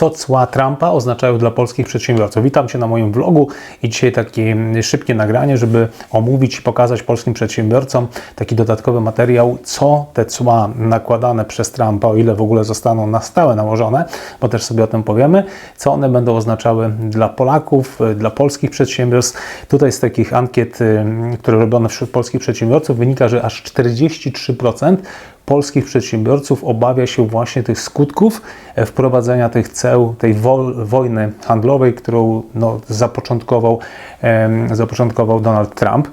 co cła Trumpa oznaczają dla polskich przedsiębiorców. Witam Cię na moim vlogu i dzisiaj takie szybkie nagranie, żeby omówić i pokazać polskim przedsiębiorcom taki dodatkowy materiał, co te cła nakładane przez Trumpa, o ile w ogóle zostaną na stałe nałożone, bo też sobie o tym powiemy, co one będą oznaczały dla Polaków, dla polskich przedsiębiorstw. Tutaj z takich ankiet, y, które robiono wśród polskich przedsiębiorców, wynika, że aż 43% polskich przedsiębiorców obawia się właśnie tych skutków e, wprowadzenia tych ceł, tej wo wojny handlowej, którą no, zapoczątkował, zapoczątkował Donald Trump.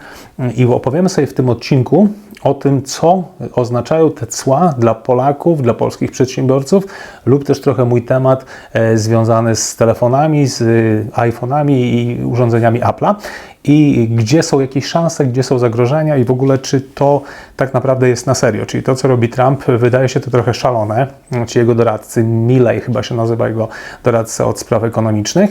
I opowiemy sobie w tym odcinku o tym, co oznaczają te cła dla Polaków, dla polskich przedsiębiorców, lub też trochę mój temat e, związany z telefonami, z e, iPhone'ami i urządzeniami Apple'a i gdzie są jakieś szanse, gdzie są zagrożenia i w ogóle czy to tak naprawdę jest na serio. Czyli to, co robi Trump, wydaje się to trochę szalone. Ci jego doradcy, Milley chyba się nazywa jego doradca od spraw ekonomicznych.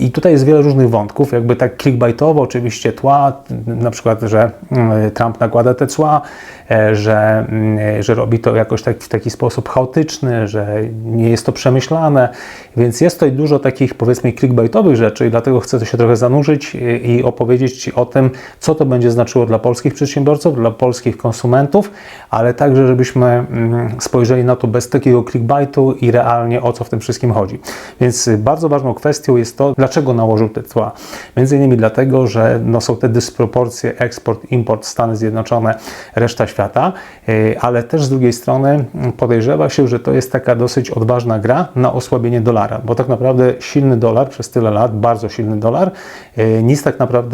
I tutaj jest wiele różnych wątków, jakby tak clickbaitowo oczywiście tła, na przykład, że mm, Trump nakłada te cła, e, że, mm, że robi to jakoś tak, w taki sposób chaotyczny, że nie jest to przemyślane, więc jest tutaj dużo takich powiedzmy clickbaitowych rzeczy i dlatego chcę to się trochę zanurzyć i opowiedzieć Ci o tym, co to będzie znaczyło dla polskich przedsiębiorców, dla polskich konsumentów, ale także, żebyśmy mm, spojrzeli na to bez takiego clickbaitu i realnie o co w tym wszystkim chodzi. Więc bardzo ważną kwestią jest to, dlaczego nałożył te cła. Między innymi dlatego, że no, są te dysproporcje eksport, import Stany Zjednoczone, reszta świata, y, ale też z drugiej strony podejrzewa się, że to jest taka dosyć odważna gra na osłabienie dolara, bo tak naprawdę silny dolar przez tyle lat, bardzo silny dolar, y, nic tak naprawdę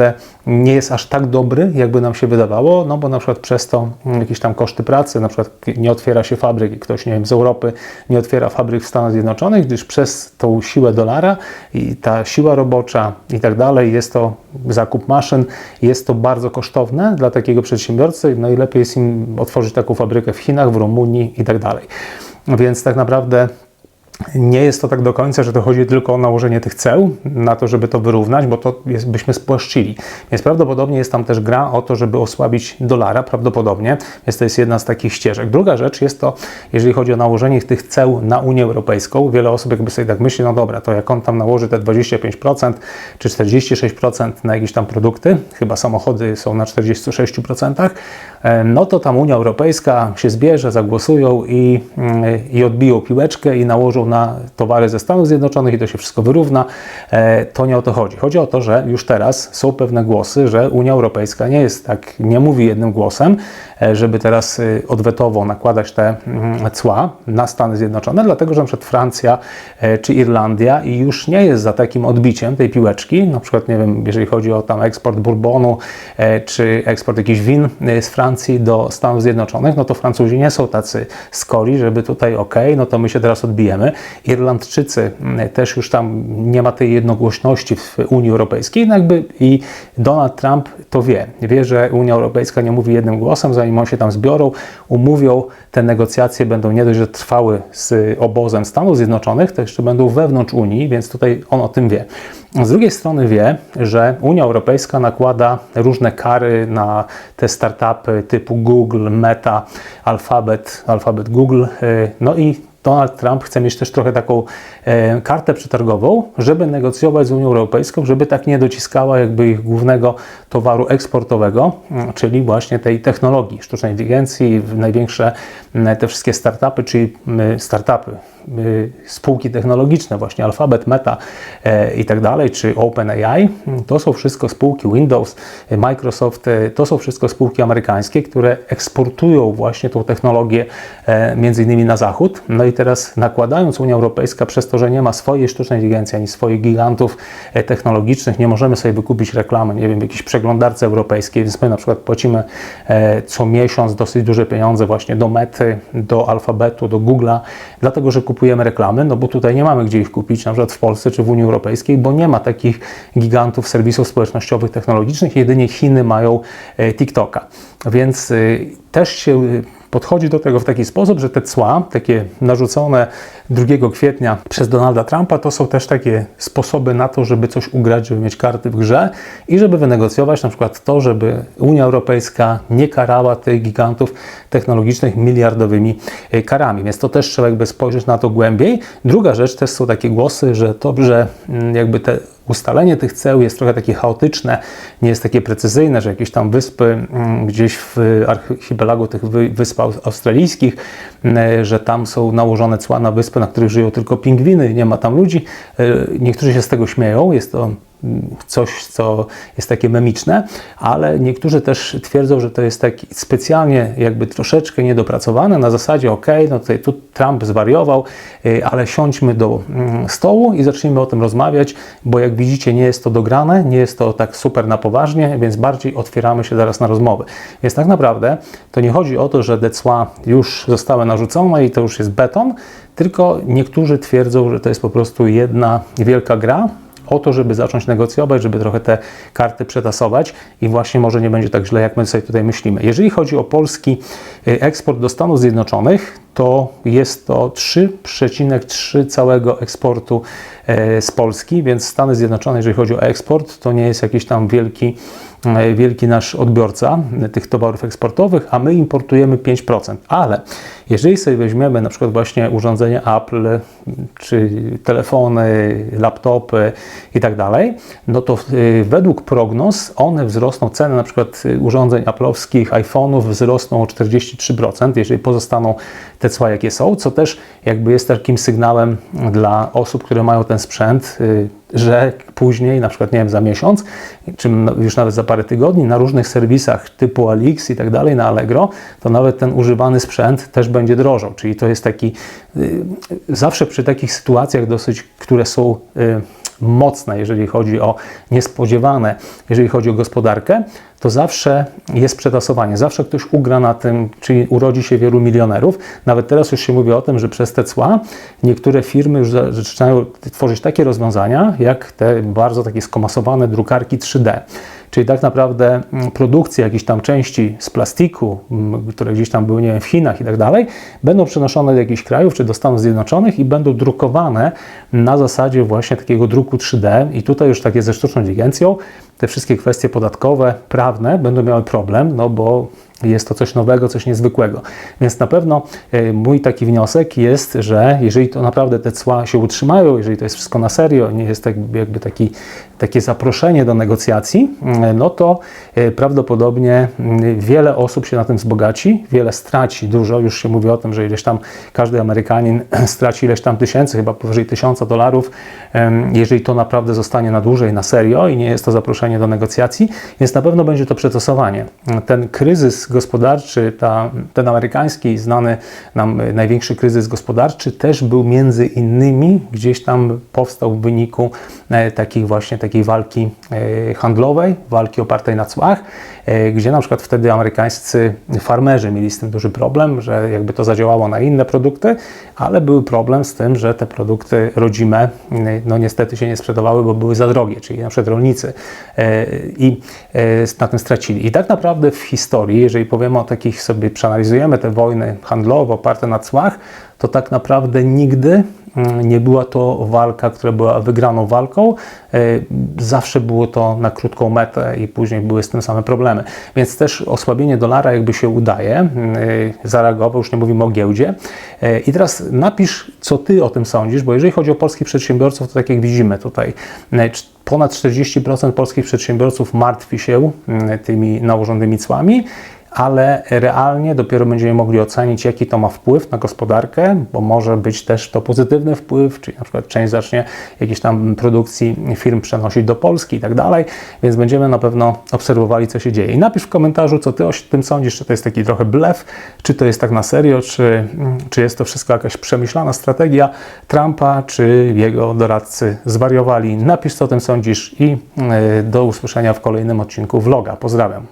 nie jest aż tak dobry, jakby nam się wydawało, no bo na przykład przez to jakieś tam koszty pracy, na przykład nie otwiera się fabryk i ktoś, nie wiem, z Europy nie otwiera fabryk w Stanach Zjednoczonych, gdyż przez tą siłę dolara i ta siła robocza i tak dalej, jest to zakup maszyn, jest to bardzo kosztowne dla takiego przedsiębiorcy, no i lepiej jest im otworzyć taką fabrykę w Chinach, w Rumunii i tak dalej. Więc tak naprawdę nie jest to tak do końca, że to chodzi tylko o nałożenie tych ceł na to, żeby to wyrównać, bo to jest, byśmy spłaszczyli. Więc prawdopodobnie jest tam też gra o to, żeby osłabić dolara, prawdopodobnie. Więc to jest jedna z takich ścieżek. Druga rzecz jest to, jeżeli chodzi o nałożenie tych ceł na Unię Europejską, wiele osób jakby sobie tak myśli, no dobra, to jak on tam nałoży te 25% czy 46% na jakieś tam produkty, chyba samochody są na 46%, no to tam Unia Europejska się zbierze, zagłosują i, i odbiją piłeczkę i nałożą na towary ze Stanów Zjednoczonych i to się wszystko wyrówna. To nie o to chodzi. Chodzi o to, że już teraz są pewne głosy, że Unia Europejska nie jest tak, nie mówi jednym głosem, żeby teraz odwetowo nakładać te cła na Stany Zjednoczone, dlatego że np. Francja czy Irlandia już nie jest za takim odbiciem tej piłeczki, na przykład nie wiem, jeżeli chodzi o tam eksport bourbonu czy eksport jakichś win z Francji do Stanów Zjednoczonych, no to Francuzi nie są tacy skori, żeby tutaj ok, no to my się teraz odbijemy. Irlandczycy też już tam nie ma tej jednogłośności w Unii Europejskiej, no jakby i Donald Trump to wie. Wie, że Unia Europejska nie mówi jednym głosem, zanim on się tam zbiorą, umówią, te negocjacje będą nie dość, że trwały z obozem Stanów Zjednoczonych, to jeszcze będą wewnątrz Unii, więc tutaj on o tym wie. Z drugiej strony wie, że Unia Europejska nakłada różne kary na te startupy typu Google, Meta, Alphabet, Alphabet Google, no i Donald Trump chce mieć też trochę taką e, kartę przetargową, żeby negocjować z Unią Europejską, żeby tak nie dociskała jakby ich głównego towaru eksportowego, czyli właśnie tej technologii, sztucznej inteligencji, największe te wszystkie startupy, czyli startupy, spółki technologiczne, właśnie Alphabet, Meta e, i tak dalej, czy OpenAI, to są wszystko spółki Windows, Microsoft, e, to są wszystko spółki amerykańskie, które eksportują właśnie tą technologię e, między innymi na zachód. No i teraz nakładając Unia Europejska przez to, że nie ma swojej sztucznej inteligencji, ani swoich gigantów technologicznych, nie możemy sobie wykupić reklamy, nie wiem, jakiejś przeglądarce europejskiej, więc my na przykład płacimy co miesiąc dosyć duże pieniądze właśnie do Mety, do Alfabetu, do Google'a, dlatego, że kupujemy reklamy, no bo tutaj nie mamy gdzie ich kupić, na przykład w Polsce czy w Unii Europejskiej, bo nie ma takich gigantów serwisów społecznościowych, technologicznych, jedynie Chiny mają TikToka. Więc też się podchodzi do tego w taki sposób, że te cła, takie narzucone 2 kwietnia przez Donalda Trumpa, to są też takie sposoby na to, żeby coś ugrać, żeby mieć karty w grze i żeby wynegocjować na przykład to, żeby Unia Europejska nie karała tych gigantów technologicznych miliardowymi e, karami. Więc to też trzeba jakby spojrzeć na to głębiej. Druga rzecz, też są takie głosy, że że mm, jakby te ustalenie tych ceł jest trochę takie chaotyczne, nie jest takie precyzyjne, że jakieś tam wyspy mm, gdzieś w archipelagu tych wysp australijskich, mm, że tam są nałożone cła na wyspy, na których żyją tylko pingwiny, nie ma tam ludzi. E, niektórzy się z tego śmieją, jest to coś, co jest takie memiczne, ale niektórzy też twierdzą, że to jest tak specjalnie jakby troszeczkę niedopracowane, na zasadzie ok, no tutaj tu Trump zwariował, y, ale siądźmy do mm, stołu i zacznijmy o tym rozmawiać, bo jak widzicie nie jest to dograne, nie jest to tak super na poważnie, więc bardziej otwieramy się zaraz na rozmowy. Więc tak naprawdę to nie chodzi o to, że decła już zostały narzucone i to już jest beton, tylko niektórzy twierdzą, że to jest po prostu jedna wielka gra, o to, żeby zacząć negocjować, żeby trochę te karty przetasować i właśnie może nie będzie tak źle, jak my sobie tutaj myślimy. Jeżeli chodzi o polski y, eksport do Stanów Zjednoczonych, to jest to 3,3 całego eksportu e, z Polski, więc Stany Zjednoczone, jeżeli chodzi o eksport, to nie jest jakiś tam wielki, e, wielki nasz odbiorca tych towarów eksportowych, a my importujemy 5%. Ale jeżeli sobie weźmiemy na przykład właśnie urządzenia Apple, czy telefony, laptopy i tak dalej, no to e, według prognoz one wzrosną, ceny na przykład urządzeń Apple'owskich, iPhone'ów wzrosną o 43%, jeżeli pozostaną te cła, jakie są, co też jakby jest takim sygnałem dla osób, które mają ten sprzęt, y, że później, na przykład nie wiem, za miesiąc, czy już nawet za parę tygodni, na różnych serwisach typu Alix i tak dalej, na Allegro, to nawet ten używany sprzęt też będzie drożał. Czyli to jest taki, y, zawsze przy takich sytuacjach dosyć, które są y, mocne, jeżeli chodzi o niespodziewane, jeżeli chodzi o gospodarkę, to zawsze jest przetasowanie, zawsze ktoś ugra na tym, czyli urodzi się wielu milionerów. Nawet teraz już się mówi o tym, że przez te cła niektóre firmy już zaczynają tworzyć takie rozwiązania, jak te bardzo takie skomasowane drukarki 3D. Czyli tak naprawdę mm, produkcja jakichś tam części z plastiku, mm, które gdzieś tam były, nie wiem, w Chinach i tak dalej, będą przenoszone do jakichś krajów czy do Stanów Zjednoczonych i będą drukowane na zasadzie właśnie takiego druku 3D. I tutaj już takie ze sztuczną inteligencją te wszystkie kwestie podatkowe, prawne będą miały problem, no bo jest to coś nowego, coś niezwykłego. Więc na pewno e, mój taki wniosek jest, że jeżeli to naprawdę te cła się utrzymają, jeżeli to jest wszystko na serio, nie jest tak jakby taki, takie zaproszenie do negocjacji, e, no to e, prawdopodobnie wiele osób się na tym wzbogaci, wiele straci dużo. Już się mówi o tym, że ileś tam każdy Amerykanin straci ileś tam tysięcy, chyba powyżej tysiąca dolarów, jeżeli to naprawdę zostanie na dłużej, na serio i nie jest to zaproszenie do negocjacji, więc na pewno będzie to przetosowanie. Ten kryzys gospodarczy, ta, ten amerykański, znany nam największy kryzys gospodarczy, też był między innymi gdzieś tam powstał w wyniku e, takich właśnie takiej walki e, handlowej, walki opartej na cłach, gdzie na przykład wtedy amerykańscy farmerzy mieli z tym duży problem, że jakby to zadziałało na inne produkty, ale był problem z tym, że te produkty rodzime no niestety się nie sprzedawały, bo były za drogie, czyli na przykład rolnicy i na tym stracili. I tak naprawdę w historii, jeżeli powiemy o takich sobie, przeanalizujemy te wojny handlowe oparte na cłach, to tak naprawdę nigdy nie była to walka, która była wygraną walką. E, zawsze było to na krótką metę i później były z tym same problemy. Więc też osłabienie dolara jakby się udaje. E, zareagował, już nie mówimy o giełdzie. E, I teraz napisz, co ty o tym sądzisz, bo jeżeli chodzi o polskich przedsiębiorców, to tak jak widzimy tutaj, ponad 40% polskich przedsiębiorców martwi się tymi nałożonymi cłami ale realnie dopiero będziemy mogli ocenić, jaki to ma wpływ na gospodarkę, bo może być też to pozytywny wpływ, czyli na przykład część zacznie jakieś tam produkcji firm przenosić do Polski i tak dalej, więc będziemy na pewno obserwowali, co się dzieje. I napisz w komentarzu, co ty o tym sądzisz, czy to jest taki trochę blef, czy to jest tak na serio, czy, czy jest to wszystko jakaś przemyślana strategia Trumpa, czy jego doradcy zwariowali. Napisz, co o tym sądzisz i e, do usłyszenia w kolejnym odcinku vloga. Pozdrawiam.